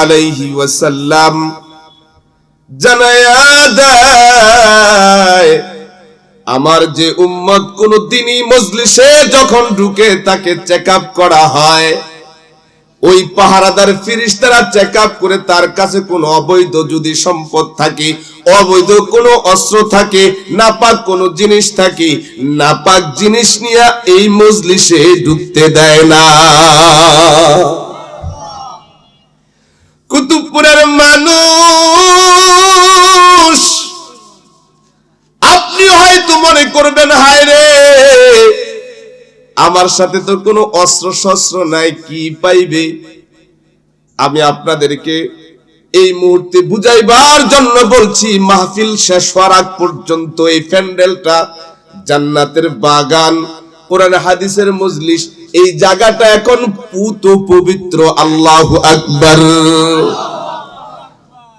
আলাইহি ওয়াসাল্লাম আমার যে উম্মত কোন দিনই মজলিসে যখন ঢুকে তাকে চেক করা হয়। ওই পাহারাদার ফিরিস্তারা চেক আপ করে তার কাছে কোনো অবৈধ যদি সম্পদ থাকে, অবৈধ কোনো অস্ত্র থাকে, নাপাক কোনো জিনিস থাকে, নাপাক জিনিস নিয়ে এই মজলিসে ঢুকতে দেয় না। আমার সাথে তো কোনো অস্ত্র শস্ত্র নাই, কি পাইবে? আমি আপনাদেরকে এই মুহূর্তে বুঝাইবার জন্য বলছি, মাহফিল শেষ হওয়ার আগ পর্যন্ত এই প্যান্ডেলটা জান্নাতের বাগান, কোরআন হাদিসের মজলিস, এই জায়গাটা এখন পুত পবিত্র, আল্লাহ আকবর।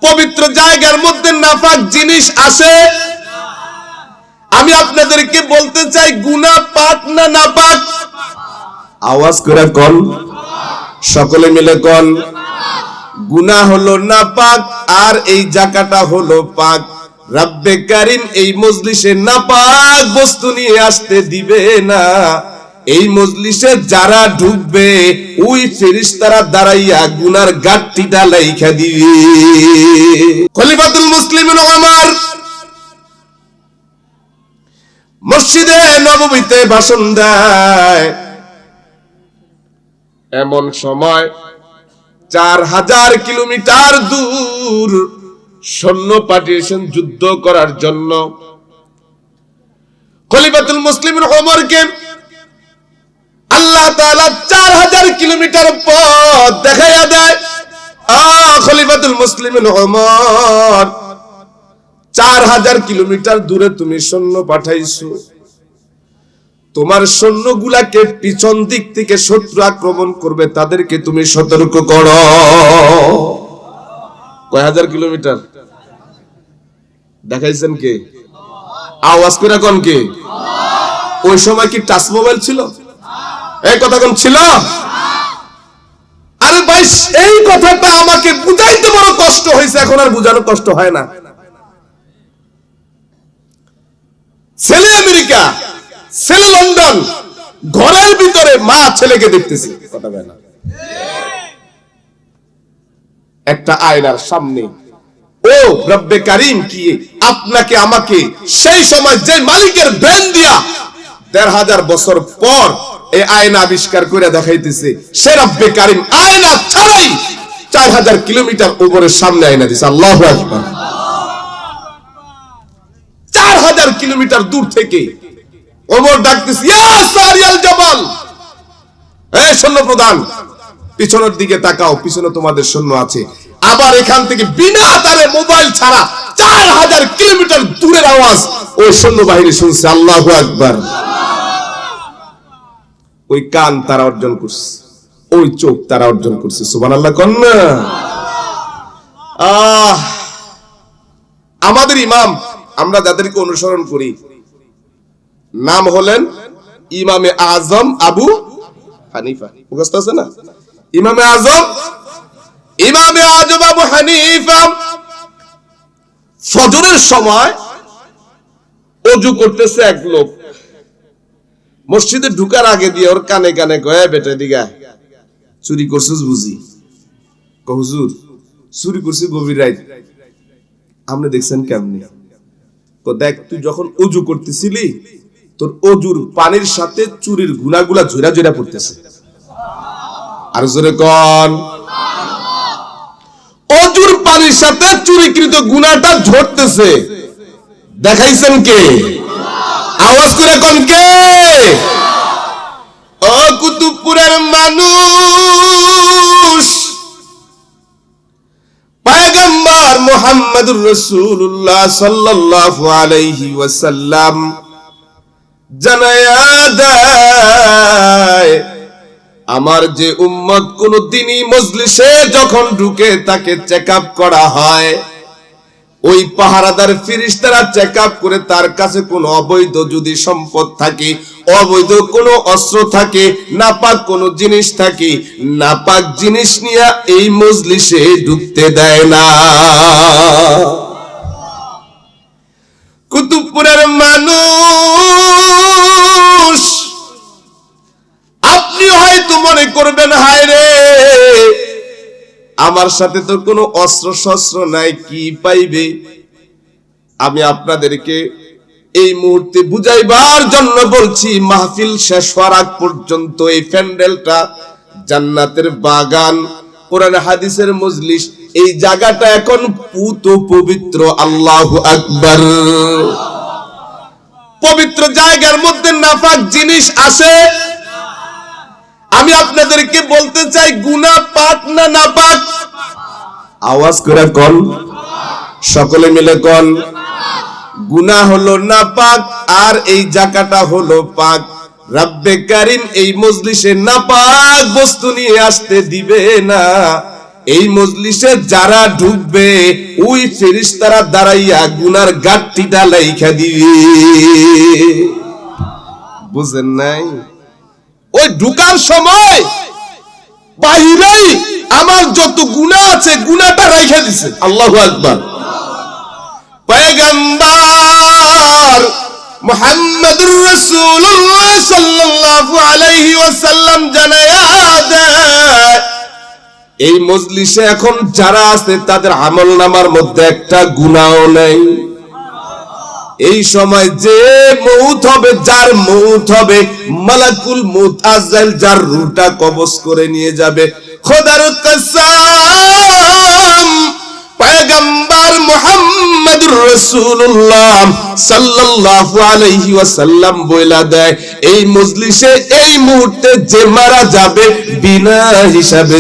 পবিত্র জায়গার মধ্যে নাফাক জিনিস আছে আমি আপনাদেরকে বলতে চাই গুনা পাক না না পাক আওয়াজ করে কন। সকলে মিলে কন। গুনা হলো না পাক, আর এই জায়গাটা হলো পাক। রাব্বে কারিম এই মজলিসে না পাক বস্তু নিয়ে আসতে দিবে না। এই মজলিসে যারা ঢুকবে, ওই ফেরিস্তারা দাঁড়াইয়া গুনার গাঠটিটা লাইখা দিবে। খলিফাতুল মুসলিমিন ওমর মসজিদে নবমীতে ভাষণ দেয়। এমন সময় চার হাজার কিলোমিটার দূর সৈন্য পাঠিয়েছেন যুদ্ধ করার জন্য খলিফাতুল মুসলিমের ওমরকে আল্লাহ তাআলা চার হাজার কিলোমিটার পথ দেখাইয়া দেয়। আ খলিফাতুল মুসলিমের ওমর। চার হাজার কিলোমিটার দূরে তুমি সৈন্য পাঠাইছো। তোমার সৈন্যগুলাকে পিছন দিক থেকে শত্রু আক্রমণ করবে, তাদেরকে তুমি সতর্ক করো। কয় হাজার কিলোমিটার? দেখাইছেন কে? আওয়াজ করে কোন কে? ওই সময় কি টাচ মোবাইল ছিল? এই কথা কোন ছিল? আরে ভাই, এই কথাটা আমাকে বুঝাইতে বড় কষ্ট হয়েছে, এখন আর বুঝানো কষ্ট হয় না। ছেলে আমেরিকা, ছেলে লন্ডন, ঘরের ভিতরে মা ছেলেকে দেখতেছে। কথা না? একটা আয়নার সামনে, ও রব্বে কারিম কি? আপনাকে, আমাকে সেই সময় যে মালিকের ব্রেন দিয়া দেড় হাজার বছর পর এই আয়না আবিষ্কার করে দেখাইতেছে, সে রব্বে কারিম আয়না ছাড়াই চার হাজার কিলোমিটার উপরের সামনে আয়না দিছে। আল্লাহ আকবার চার হাজার কিলোমিটার দূর থেকে ওমর ডাকতেছে প্রধান পিছনের দিকে তাকাও, পিছনে তোমাদের সৈন্য আছে। আবার এখান থেকে বিনা তারে মোবাইল ছাড়া চার হাজার কিলোমিটার দূরের আওয়াজ ওই সৈন্য বাহিনী শুনছে, আল্লাহ একবার ওই কান তারা অর্জন করছে, ওই চোখ তারা অর্জন করছে সুবান আল্লাহ কন্যা আমাদের ইমাম আমরা যাদেরকে অনুসরণ করি। নাম হলেন ইমামে আজম আবু হানিফা। মুখস্থ আছে না? ইমামে আজম ইমামে আজম আবু হানিফা। ফজরের সময় অজু করতেছে এক লোক। মসজিদে ঢুকার আগে দিয়ে ওর কানে কানে গয়া বেটা দিগা চুরি করছিস বুঝি? হুজুর, চুরি করছি গভীর রাত। আপনি দেখছেন কেমনি? দেখ, তুই যখন অজু করতেছিলি, তোর অজুর পানির সাথে চুরির গুণাগুলা ঝুরা ঝুরা পড়তেছে। আর জোরে কন। অজুর পানির সাথে চুরিকৃত গুণাটা ঝরতেছে। দেখাইছেন কে? আওয়াজ করে কন কে? ও কুতুবপুরের মানুষ। মুহাম্মদুর রাসূলুল্লাহ সাল্লাল্লাহু আলাইহি ওয়াসাল্লাম আমার যে উম্মত কোন দিনই মজলিসে যখন ঢুকে তাকে চেক করা হয়। ওই পাহারাদার ফিরিস্তারা চেক করে তার কাছে কোনো অবৈধ যদি সম্পদ থাকে অবৈধ কোনো অস্ত্র থাকে, নাপাক কোনো জিনিস থাকে, নাপাক জিনিস নিয়ে এই মজলিসে ঢুকতে দেয় না। কুতুবপুরের মানুষ, আপনি হয়তো মনে করবেন, হায় রে, আমার সাথে তো কোনো অস্ত্র শস্ত্র নাই, কি পাইবে? আমি আপনাদেরকে এই মুহূর্তে বুঝাইবার জন্য বলছি, মাহফিল শেষ হওয়ার আগ পর্যন্ত এই প্যান্ডেলটা জান্নাতের বাগান, কোরআন, হাদিসের মজলিস, এই জায়গাটা এখন পুত পবিত্র, আল্লাহু আকবার। পবিত্র জায়গার মধ্যে নাফাক জিনিস আছে। আমি আপনাদেরকে বলতে চাই গুনা পাক না না পাক আওয়াজ করে কন। সকলে মিলে কন। গুনা হলো না পাক আর এই জায়গাটা হলো পাক। রাব্বে কারিম এই মজলিসে না পাক বস্তু নিয়ে আসতে দিবে না। এই মজলিসে যারা ঢুকবে, ওই ফেরিস্তারা দাঁড়াইয়া গুনার গাঠটিটা লাইখা দিবে। বুঝেন নাই? ওই ঢুকার সময় বাইরেই আমার যত গুণা আছে গুণাটা রাইখা দিছে। আল্লাহু আকবার। পয়গম্বর মুহাম্মদুর রাসূলুল্লাহ সাল্লাল্লাহু আলাইহি ওয়াসাল্লাম জানায়া দেয়, এই মজলিসে এখন যারা আছে তাদের আমল নামার মধ্যে একটা গুণাও নেই। এই সময় যে মৌত হবে, যার মৌত হবে, মালাকুল মৌত আজরাইল যার রুটা কবজ করে নিয়ে যাবে। খোদার কসম রাসূলুল্লাহ সাল্লাল্লাহু আলাইহি ওয়াসাল্লাম বইলা দেয়, এই মজলিসে এই মুহূর্তে যে মারা যাবে, বিনা হিসাবে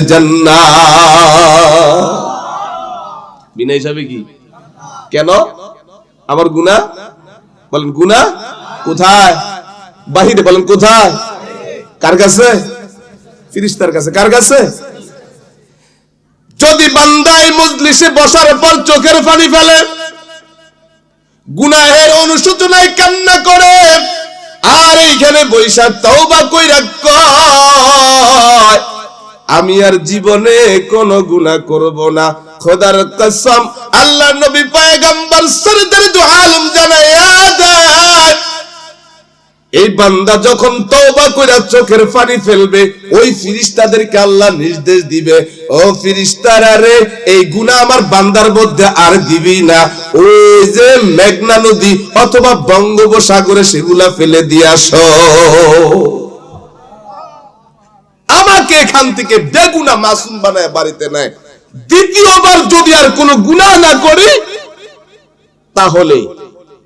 বিনা হিসাবে কি? কেন? আমার গুনা বলেন গুনা কোথায়? বাহিরে বলেন, কোথায়? কার কাছে? ফিরিস্তার কাছে। কার কাছে? যদি বান্দাই মজলিসে বসার পর চোখের পানি ফেলে গুনাহের অনুশোচনায় কান্না করে। আর এইখানে বৈশাখ তওবা কইরা কয়, আমি আর জীবনে কোনো গুনাহ করব না। খোদার কসম আল্লাহ নবী পয়গম্বর সরদার দু আলম জানায়া এই বান্দা যখন তওবা কইরা চোখের পানি ফেলবে, ওই ফিরিস্তাদেরকে আল্লাহ নির্দেশ দিবে, ও ফিরিস্তারা রে, এই গুনাহ আমার বান্দার মধ্যে আর দিবি না। ওই যে মেঘনা নদী অথবা বঙ্গোপসাগরে সেগুলা ফেলে দিয়ে আসো। আমাকে এখান থেকে বেগুনা মাসুম বানায় বাড়িতে নেয়। দ্বিতীয়বার যদি আর কোনো গুনাহ না করি, তাহলে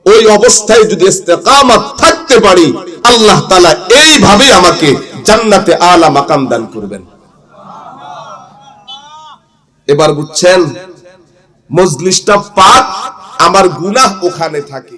ওই অবস্থায় যদি ইস্তেকামাত থাকতে পারি, আল্লাহ তালা এইভাবে আমাকে জান্নাতে আলা মাকাম দান করবেন। এবার বুঝছেন, মজলিসটা পাক, আমার গুনাহ ওখানে থাকে।